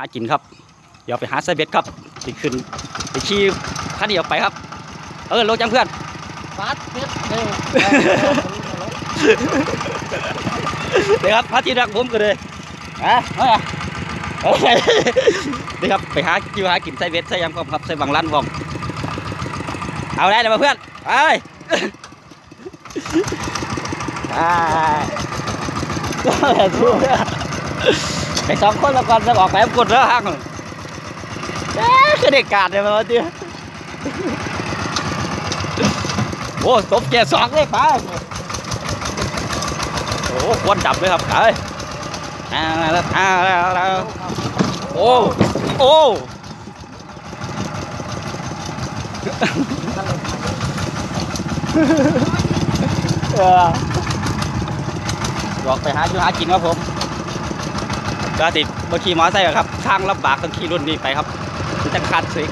หากินครับ เดี๋ยวไปหาไซเบ็ดครับไปขึ้นไปขี่ขันนี้ออกไปครับ เออโลจังเพื่อนฟาดเม็ดเร็วเดี๋ยวครับพระที่รักผมก็เลยอะเอาอะเอาไปนี่ครับไปหาอยู่หากินไซเบ็ดไซยำพร้อมครับไซบังลันพร้อมเอาได้เลยมาเพื่อนไปไป ไปสองคนแล้วก่อนจะออกไปกดแล้วห้างเอ๊ะคือเด็กกาดเลยมาเตี้ยโอ้ตบแกสองเลยไปโอ้ควันดับเลยครับเอ้ยอ่าแล้วอ่าแล้วแล้วโอ้โอ้เออหลอกไปหาอยู่หากินครับผม ก็ติดบขี่มอเตอร์ไซค์อะครับทางลำบากต้องขี่รุ่นนี้ไปครับมันจะขาดสิ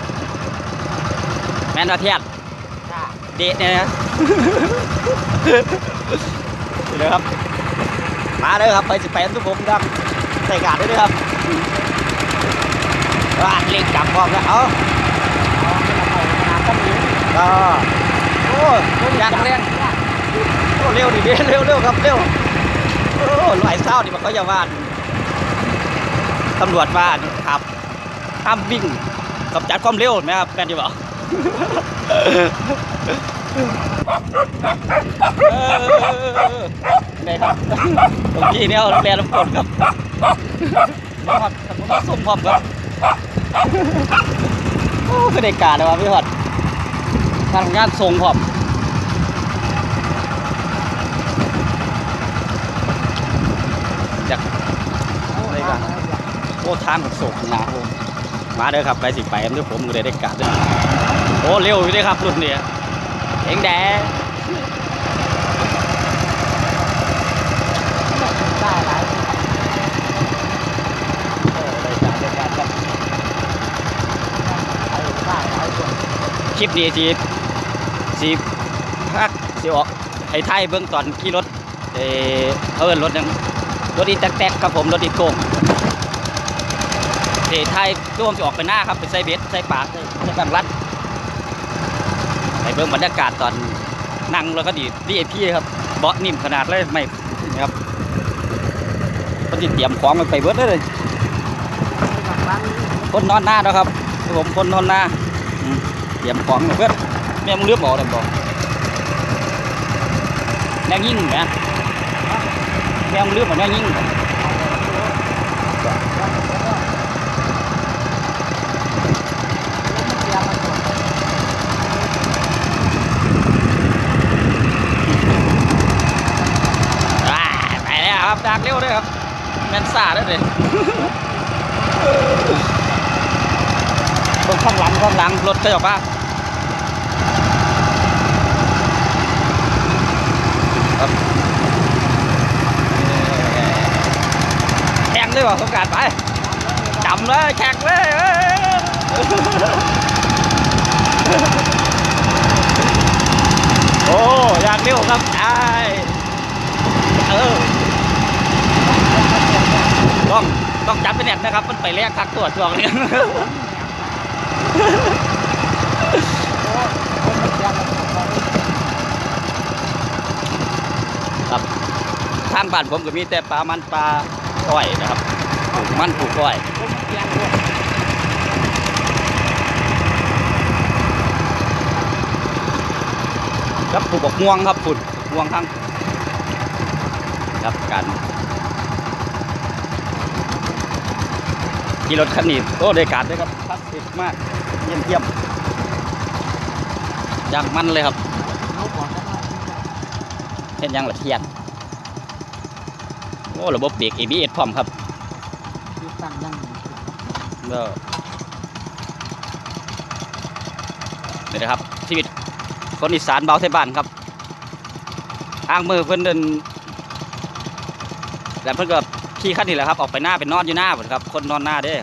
แม่นว่าเทียนเดทเนี่ยนะเดี๋ยวครับ มาเลยครับไปสิไปทุกผมครับใส่กาดด้วยนะครับว่าเล็กจับพร้อมแล้วเอาก็โอ้ยอยากเล่นโอ้เร็วดิเร็วเร็วเร็วครับเร็วโอ้หลายเศร้าดิมันเขาจะว่า ตำรวจว่าครับห้ามวิ่งกับจัดความเร็วไหมครับแฟนดีบอกเออได้ครับตรงที่เนี่ยแปลลำกดครับนะครับผมมาส่งพร้อมครับโอ้คือได้การเลยวะพี่หอดทำงานส่งพร้อมจากได้การโอ้ทางของส่งหนาผมมาเด้อครับไปสิไปกันด้วยผมก็ได้ได้การด้วยโอ้เร็วอยู่ด้วยครับรุ่นนี้เองแดงได้หลายโอ้ได้การได้การคลิปนี้สิสิพักสิออกให้ไทยเบื้องตอนขี่รถเออเอิรถนึงรถอีแตกๆครับผมรถอีโกง เอไทยร่วมจะออกไปหน้าครับ ไปใส่เบ็ดใส่ปากใส่ใส่บังรัดให้เบื้องบรรยากาศตอนนั่งแล้วก็ดีดีไอพี่ครับเบาะนิ่มขนาดเลยไม่นะครับก็ติเตรียมของมันไปเบิดเลยคนนอนหน้าแล้วครับผมคนนอนหน้าเตรียมของเพื่อนแม่มึงเลือกบอกเลยบอกแนวยิ่งนะแนวมึงเลือกบอกแนวยิ่งอ่าไปแล้ว ครับดักเร็วด้วยครับ แมนซ่าด้วยเลยตรงข้างหลังข้างหลังรถเจออกปะครับแข่งด้วยวะสงการไปจำเลยแข่งเลยเอ้ยโอ้อยากเร็วครับไอ้เออ ต้องต้องจับไปแน่นนะครับ มันไปแลกคักตัวช่วงนี้ครับทางบ้านผมก็มีแต่ปลามันปลาอ้อยนะครับปลูกมันปลูกอ้อยครับปลูกบกม่วงครับฝุ่นม่วงทั้งครับกัน ขี่รถคันนี้โอ้ได้การด้วยครับคลาสสิกมากเยี่ยมเยี่ยมอย่างมันเลยครับเข็นยังละเทียนโอ้ระบบเบรก ABS พร้อมครับตั้งยังก็นี่นะครับชีวิตคนอีสานเบาไทยบ้านครับ อ้างมือเพิ่นเดินแต่เพิ่นก็ ขี่ขั้นนี่แหละครับออกไปหน้าไปนอนอยู่หน้าพุ่นครับ คนนอนหน้าเด้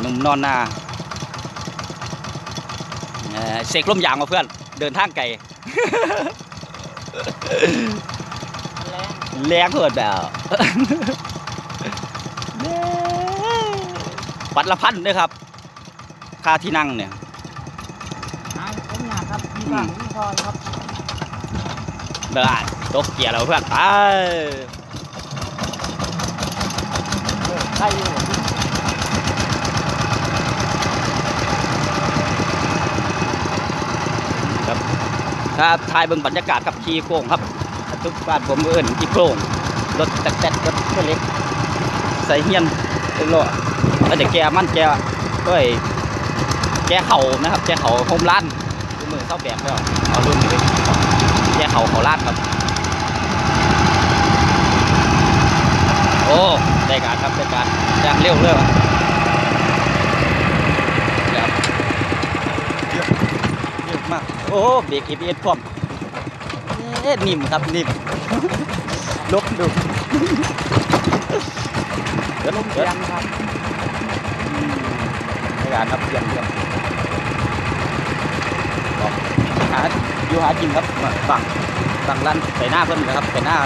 หนุ่มนอนหน้าเอ่อเสกลมยางมาเพื่อน เดินทางไกลแรงแรงเกิดแบบเบัตรละพันด้วยครับ ค่าที่นั่งเนี่ยหายผมอยากครับมีบ้างมีพอครับเดินตกเกียร์แล้วเพื่อนไป เออใครอยู่ถ้าถ่ายเบิ่งบรรยากาศกับขี่โค้งครับทุกบ้านผมเอิ้นขี่โค้งรถแต๊กๆรถตัวเล็กใส่เฮียนเป็นล้อแล้วจะแกมันแกด้วยแกเข่านะครับ แกเข่าโฮมร้านมือเข้าแบบแล้วเอารุ่นนี้แกเข่าเขาลาดครับ โอ้ได้การครับได้การย่างเร็วเลยว่ะครับเยอะเยอะมากโอ้เบรก ABS พร้อมเอ๊ะนิ่มครับนิ่มลบดูเดี๋ยวลลมบเสีเดี๋ยยวงครับในการครับเยี่ยมเยี่ยมบอกหาอยู่หากินครับมาฝั่งฝั่งร้านใส่หน้าเพิ่นนะครับใส่หน้า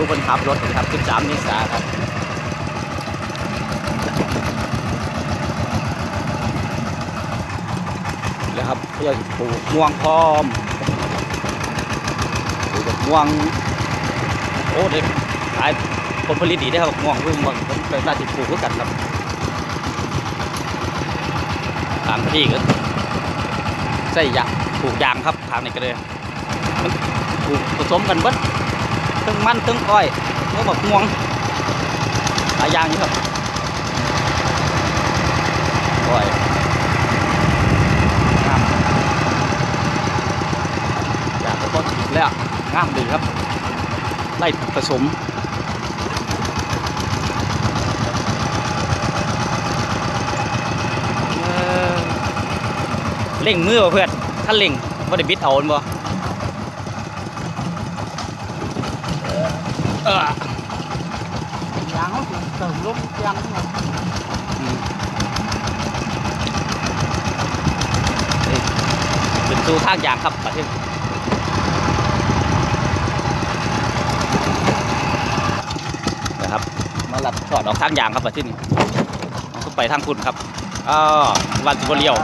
ผู้คนขับรถนะครับ13เมษาครับแล้วครับก็จะปลูกม่วงพร้อมปลูกม่วงโอ้เด็กขายผลผลิตดีได้ครับม่วงเพิ่งบางคนเป็นราชปลูกคือกันครับทางที่ก็ใส่ยางปลูกยางครับทางนี้ก็เลยปลูกผสมกันเบิด ทั้งมันทั้งอ้อยแล้วแบบม่วงหลายอย่างอยู่ครับอ้อยงามอยากไปต้นอีกแล้วงามดีครับไล่ผสมเเล่งมือเพื่อนถ้าเล่งบ่าได้บิดเอาอันบ่เออยาง เขาถึงเติมลมเสียงครับอืมเอ้ยเป็นสู่ทางยางครับประเทศนะครับมาลัดถอดออกทางยางครับประเทศนี้ก็ไปทางคุณครับอ้าววันสิบเลี้ยว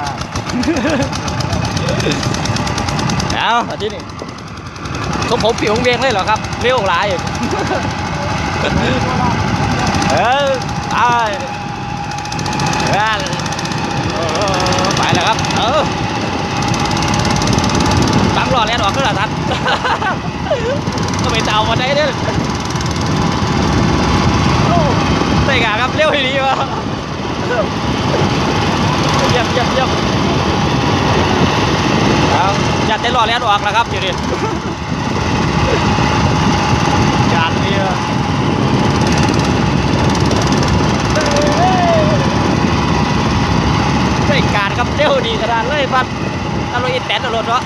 เอาอาทิตย์นี้สมผมผิวของเวียงเลยเหรอครับเลี้ยวหลายอยู่ เออไปไปแล้วครับ เออบังหลอดแลนออกก็หล่ะทัดก็ไปเตามาได้เด้อโอ้ใส่กาครับเร็วทีนี้วะเยี่ยมเยี่ยมเยี่ยมแล้วอย่าเต้นรอแล้วออกแล้วครับอยู่ดิ จานนี้ใส่การครับเร็ว ดีขนาดเลยพัดถ้าเราอินแตนตลอดวะ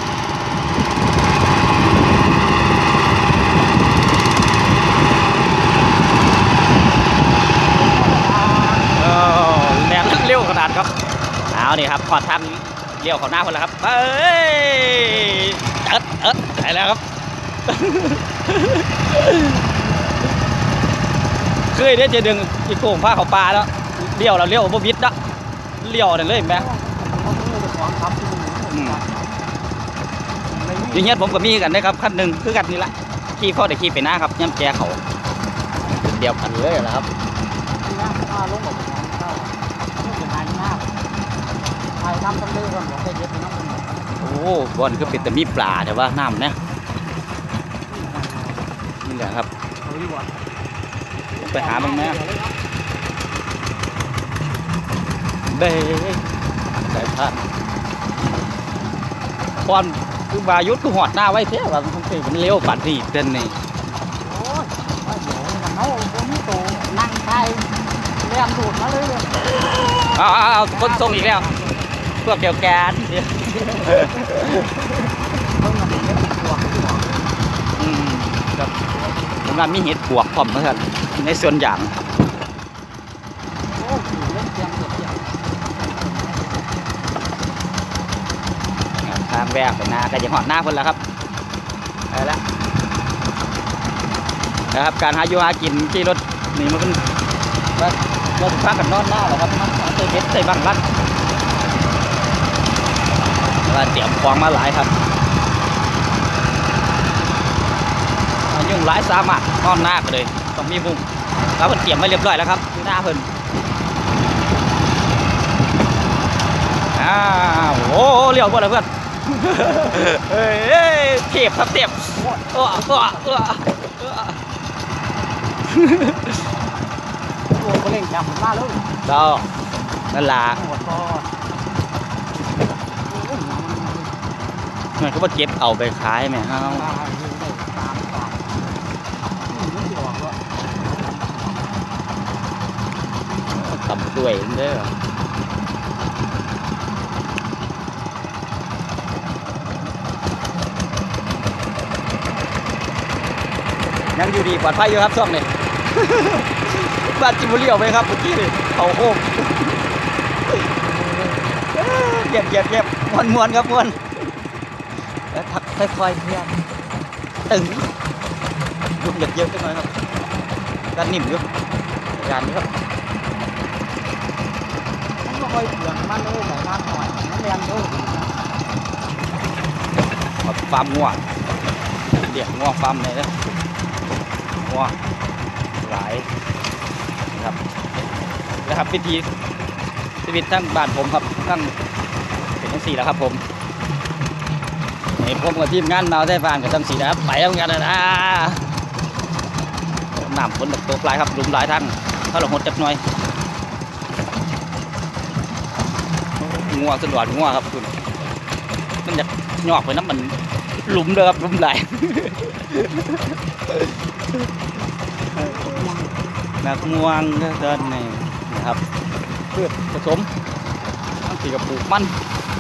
เออแรงเร็วขนาดครับเอานี่ครับขอทางเลี้ยวเขาหน้าคนแล้วครับเอ้ยเอิดเอิดไปแล้วครับ เคยได้เจอดึงอีโก่งผ้าเขาวปลาแล้วเลี้ยวแล้วเลี้ยวบ่วิดนะเลี้ยวนั่นเลยเห็นไหมเขาไม่ได้ของครับที่นี่ อืม ไม่มี อย่างเงี้ยผมก็มีกันนะครับคันหนึ่งคือกันนี่ละขี่พ่อเด็กขี่ไปหน้าครับย่ำแกเขาเดียวกันเลยนะครับที่น้ำข้าลงกับอย่างเลือกของได้เยอะไปน้ำมันหมดโอ้บอนคือเป็นแต่มีปลาแต่ว่าน้ำเนี่ยนี่แหละครับไปหาบ้างไหมเบ้สายพานควอน คือวายุทธคือหอดหน้าไว้เท่ว่ามันคงสิมันเลี้ยวปัดนี่เต้นนี่โอ้ยว่าเดี๋ยวมันเอาคนนี้โตนั่งไทยเรียนดูดมาเลยเลยเอาเอาเอาคนส่งอีกแล้วพวกเดียวกันเดี๋ยวเพิ่งมาเห็นเป็นตัวที่หัวอืมครับผมว่ามีเห็ดปวกพร้อมเหมือนกันในส่วนอย่าง โอ้ยเล่นเตียงเสียเตียง ทางแวกหน้าก็จะหอดหน้าคนแล้วครับไปแล้วนะครับการหาอยู่หากินที่รถนี่มันเป็นว่าเรถพักกันนอนหน้าเหรอครับเตยเบ็ดเตยบังรัดว่าเตรียมของมาหลายครับยุ่งหลายสามารถนอนหน้ากันเลยต้องมีมุมแล้วเพิ่นเตรียมไว้เรียบร้อยแล้วครับหน้าเพิ่นอ้าวโอ้โหเลี้ยวบ่เลยเพื่อน เฮ้ยเฮ้ยเทียบครับเทียบเออเออเออเออโอ้ก็เล่งจับผมาเลยก็นั่นล่ะหัวคอโอ้ยมันมันก็มาเก็บเอาไปขายไหมครับตายอยู่ได้ตามตามอืมมันสิออกว่าตำด้วยเด้อ ยังอยู่ดีปลอดภัยอยู่ครับช่วงนี้บ้านจิบุรีเอาไปครับเมื่อกี้นี่เขาโค้งเก็บเก็บเก็บมวนมวนครับมวนแล้วทักค่อยๆเพื่อนตึงลุกเยอะเยอะๆจังหน่อยครับด้านนิ่มอยู่ยานนี้ครับมันก็ค่อยเปลืองมันเลยใส่น้ำหน่อยมันแรงโดนครับฟาร์มงัวเลี้ยงงัวฟาร์มไหนนะ งัวหลายนะครับนะครับพิธีชีวิตทั้งบ้านผมครับทั้งเป็นทั้งสี่แล้วครับผมเห็นผมกับทีมงานมาได้ฟานกับทั้งสี่นะครับไปแล้วกันนะนะน้ำฝนตกตกหลายครับหลุมหลายทั้งถ้าเราหดจักหน่อยงัวสนหวานงัวครับคุณมันจะหยอกไปน้ำมันหลุมเลยครับหลุมหลาย นักม่วงก็เดินนี่นะครับเพื่อผสมทั้งสี่กับปลูกมัน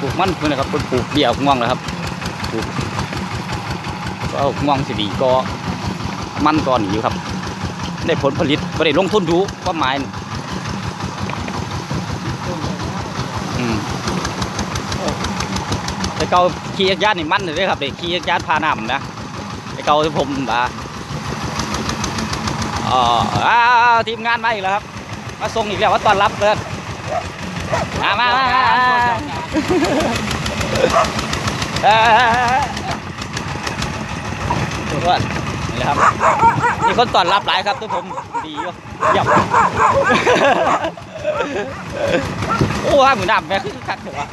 ปลูกมันเพื่อนะครับเป็นปลูกเดี่ยวม่วงนะครับปลูกก็เอาม่วงสิดีก็มันก่อนอยู่ครับ ได้ผลผลิตไม่ได้ลงทุนดูความหมายน่ะอืมแต่เก่าขี่จักรยานนี่มันเลยเด้ครับเด็กขี่จักรยานพาน้ำนะแต่เก่าที่ผมมา อ๋ออ้าวทีมงานมาอีกแล้วครับ มาส่งอีกแล้วว่าต้อนรับเพื่อนมามามาทุกคนนี่ครับ มีคนต้อนรับหลายครับทุกผมดีอยู่เยี่ยมโอ้ห้าหมื่นน้ำแม่คือคักเถอะวะ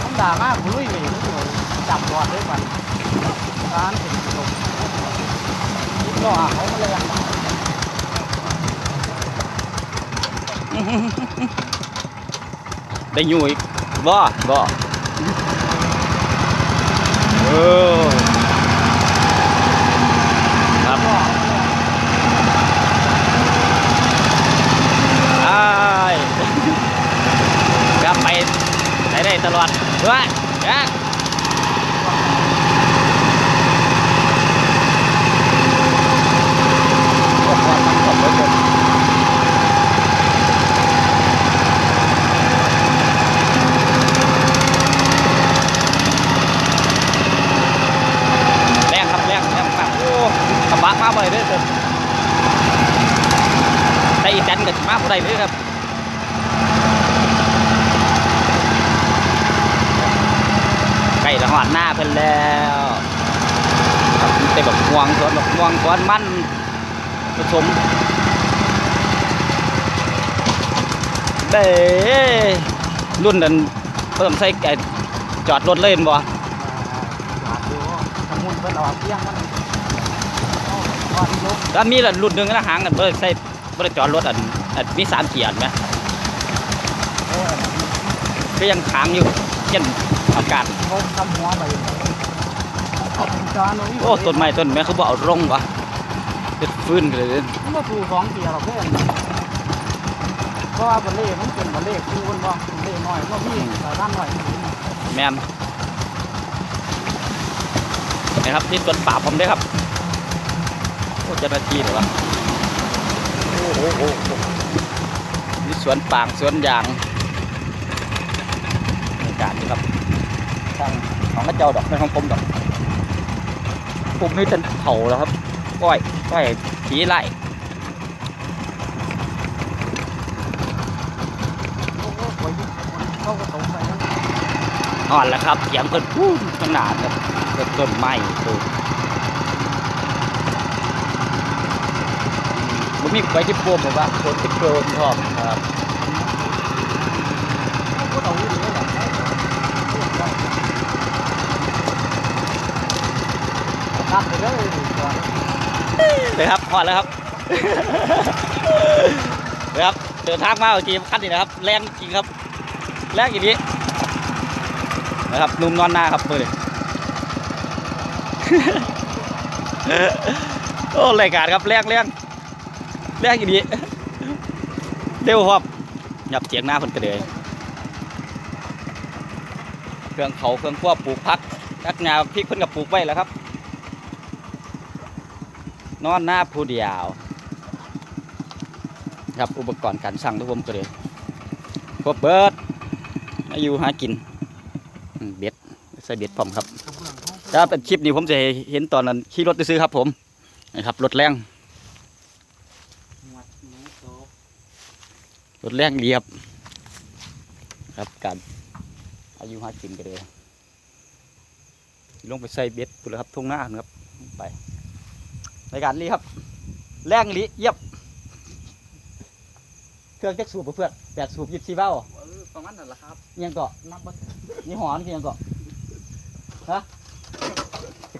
ผมด่ามากผมลุยเลยจับรอดด้วยกันร้านถึง ได้อยู่อีกบ่บ่เออครับล้ออ้ายกลับไปได้ได้ตลอดเฮ้ยนะโอ้โหมันสดเหลือเกินแรงครับแรงแรงมากโอ้กระบะมาบ่อยเด้อเกินแต่อีแตนก็สิมาบ่ ได้เลยครับใกล้จะหอดหน้าเพิ่นแล้วเต็มแบบม่วงสวนแบบม่วงสวนมันผสมเด้รุ่นนั้นเพิ่มใส่ไอ้จอดรถเล่นบ่แล้วมีหละรุ่นหนึ่งนะหางกันบ่ได้ใส่บ่ได้จอดรถอัน อันมีสามเกียร์ไหมเออก็ยังค้างอยู่เช่นอากาศลบทำหัวไปจานนี้โอ้ต้นไม้ต้นแม่เขาบ่เอาลงวะเป็นฟื้นเลยมันมาปลูกสองเกียร์หรอกเพื่อนเพราะว่าบอลเล่มันเป็นบอลเล่คู่กันบ้างบอลเล่น้อยเพราะพี่สายด้านหน่อยแมนนะครับนี่สวนป่าผมเด้อครับโอ้เจ้าหน้าที่เหรอวะโอ้โหโอ้โหนี่ สวนปางสวนยางบรรยากาศนะครับทางของกระเจ้าดอกไม่ของผมดอกผมนี่เป็นเผาแล้วครับก้อยก้อยผีไล่อ่อนแล้วครับเสียงเพิ่นพูดขนาดเรับต้นไม้ตู มีไว้ที่โปมบอกว่าคนที่โกนชอบครับต้องวิ่งเลยแหละครับไปเลยก่อนเลยครับพอดแล้วครับเลยครับเดินทางมาเมื่อกี้คันนี้นะครับ แรงจริงครับ แรงอย่างนี้นะครับหนุ่มนอนหน้าครับมือนี้โอ้รายการครับแรงแรง แรงอย่างนี้เร็วครับหยับเสียงหน้าเพิ่นกระเดยเครื่องเขาเครื่องควบปลูกพักนักงานพริกเพิ่นกับปลูกไว้แล้วครับ นอนหน้าผู้เดียวครับอุปกรณ์การสั่งทุกผมก็เลยครบเบิร์ดอายุหากินเบ็ดใส่เบ็ดพร้อมครับครับเป็นคลิปนี้ผมจะเห็นตอนนั้นขี่รถไปซื้อครับผมนะครับรถแรง รถแรงเรียบ ครับการอายุหากินก็เลยลงไปใส่เบ็ดปุ่นเลยครับทุ่งหน้านะครับไปในการนี้ครับ แรงลีเยียบเครื่องจักสูบบ่เพื่อนแปดสูบยี่สิบเบ้าประมาณนั้นแหละครับอิหยังเกาะนับบ่นี่หอนคืออิหยังเกาะฮะ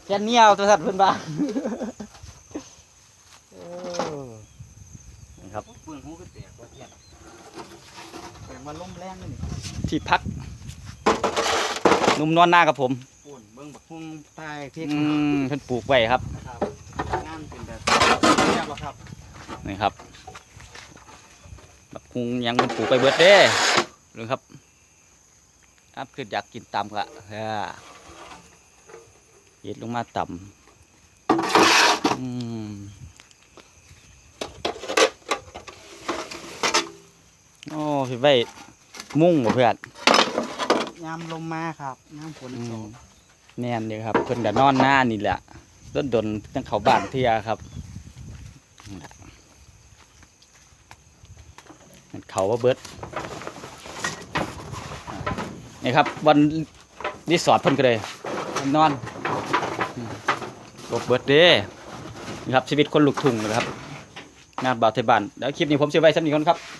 แกนเหนียวตัวสัตว์เพิ่นบ้าโอ้นี่ครับปืนหูก็แตก ว่าเทียนแต่มาล้มแรงนี่ที่พักหนุ่มนอนหน้าครับผมปุ่นเบิ่งบักพุ่งใต้ที่อืมเพิ่นปลูกไว้ครับครับงานเป็นแบบเรียบแล้วครับนี่ครับบักคุงยังมันปลูกไปเบิดเด้เรื่องครับครับคืออยากกินตำกะเออเย็ดลงมาต่ำอืม โอ้พี่ใบมุ่งบ่เพื่อนยามลมมาครับยามฝนอืตมกแน่นเลยครับเพิ่นก็นอนหน้านี่แหละรถดนตั้งเขาบ้านเทียครับนั่นล่ะมันเขาว่าเบิดอ่านี่ครับวันรีสอร์ทเพิ่นก็เลยนอนอืมรถเบิดเด้นี่ครับชีวิตคนลูกทุ่งนะครับงานบ่าวไทยบ้านเดี๋ยวคลิปนี้ผมจะไว้สักนิดคนครับเ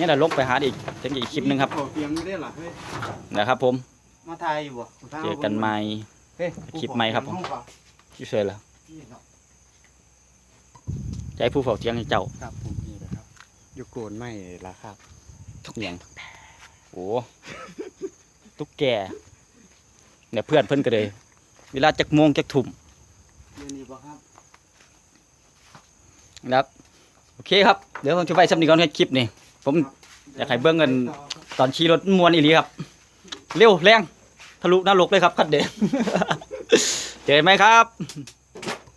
นี่ยเราลงไปหาอีกจังอีกคลิปหนึงครับโอ้เตรียมไม่ได้เหรอเฮ้ยนะครับ ผมมาทายอยู่บ่เจอกันใหม่ เฮ้ยคลิปใหม่ครับผมที่เชยแล้วนี่เนาะใจผู้เฝ้าเทียงให้เจ้าครับผมนี่แหละครับอยู่โกนไม่ละครับทุกอย่างโอ้ตุ๊กแกเนี่ยเพื่อนเพิ่นก็เลย เวลาจักโมงจักทุ่มเดี๋ยวนี้บ่ครับนะครับ โอเคครับ เดี๋ยวผมจะไปสำนีก่อนให้คลิปนี่ ผมอยากให้เบิ่งเงินตอนขี่รถมวนอีหลีครับ เร็วแรงทะลุนรกเลยครับคันเด็เจอไหมครับ